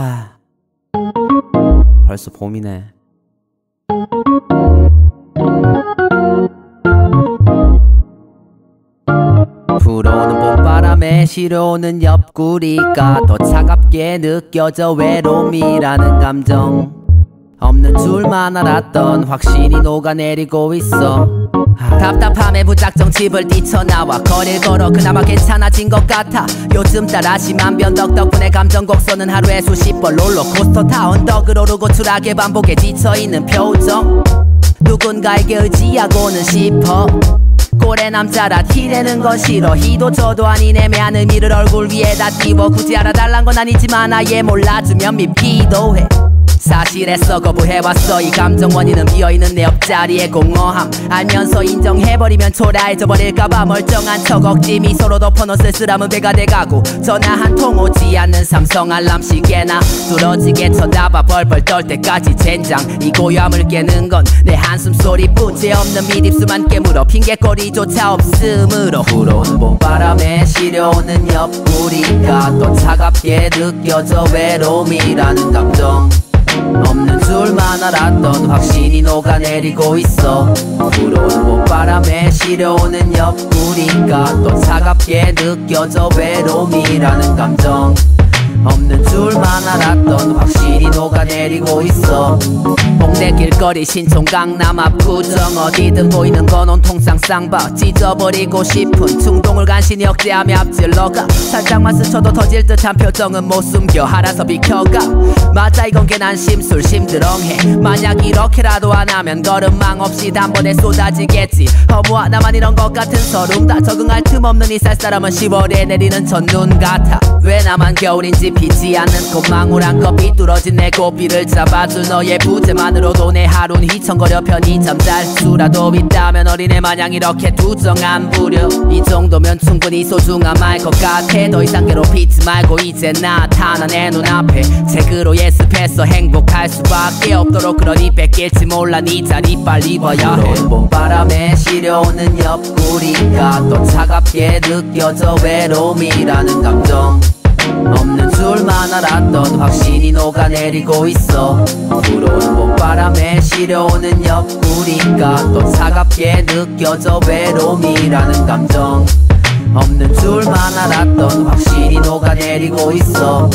아, 벌써 봄이네. 불어오는 봄바람에 시려오는 옆구리가 더 차갑게 느껴져 외로움이라는 감정. 없는 줄만 알았던 확신이 녹아내리고 있어 답답함에 무작정 집을 뛰쳐나와 거리를 걸어 그나마 괜찮아진 것 같아. 요즘 따라 심한 변덕 덕분에 감정 곡선은 하루에 수십 번 롤러코스터 타 언덕을 오르고 추락의 반복에 지쳐있는 표정. 누군가에게 의지하고는 싶어. 꼴의 남자라 티내는 건 싫어. 희도 저도 아닌 애매한 의미를 얼굴 위에다 띄워. 굳이 알아달란 건 아니지만 아예 몰라주면 밉기도 해 사실에서 거부해왔어. 이 감정 원인은 비어있는 내 옆자리에 공허함. 알면서 인정해버리면 초라해져 버릴까봐 멀쩡한 척 억지 미소로 덮어놓은 쓸쓸함은 배가 돼가고 전화 한 통 오지 않는 삼성 알람 시계나 뚫어지게 쳐다봐 벌벌 떨 때까지 젠장. 이 고요함을 깨는 건 내 한숨 소리뿐. 죄없는 밑입수만 깨물어 핑계거리조차 없음으로. 불어오는 봄바람에 시려오는 옆구리가 또 차갑게 느껴져 외로움이라는 감정 알았던 확신이 녹아내리고 있어. 불어오는 봄바람에 시려오는 옆구리가 또 차갑게 느껴져 외로움이라는 감정. 없는 줄만 알았던 확신이 녹아내리고 있어 홍대 길거리 신촌 강남 압구정 어디든 보이는 건 온통 쌍쌍바 찢어버리고 싶은 충동을 간신히 억제하며 앞질러가. 살짝만 스쳐도 터질 듯한 표정은 못 숨겨. 알아서 비켜가. 맞아 이건 괜한 심술 심드렁해. 만약 이렇게라도 안 하면 걸음망 없이 단번에 쏟아지겠지. 허무하 나만 이런 것 같은 서름 다 적응할 틈 없는 이 쌀쌀함은 10월에 내리는 첫눈 같아 왜 나만 겨울인지 피지 않는 꽃망울한 컵 비뚤어진 내 고삐를 잡아줄 너의 부재만으로도 내 하루는 휘청거려 편히 잠잘 수라도 있다면 어린애 마냥 이렇게 투정 안 부려 이 정도면 충분히 소중한 말 것 같아. 더 이상 괴롭히지 말고 이제 나타나 내 눈앞에. 책으로 예습해서 행복할 수밖에 없도록 그러니 뺏길지 몰라 네 자리 빨리 봐야 해. 봄바람에 시려오는 옆구리가 또 차갑게 느껴져 외로움이라는 감정 없는 줄만 알았던 확신이 녹아내리고 있어. 불어오는 봄바람에 시려오는 옆구리가 또 차갑게 느껴져 외로움이라는 감정. 없는 줄만 알았던 확신이 녹아내리고 있어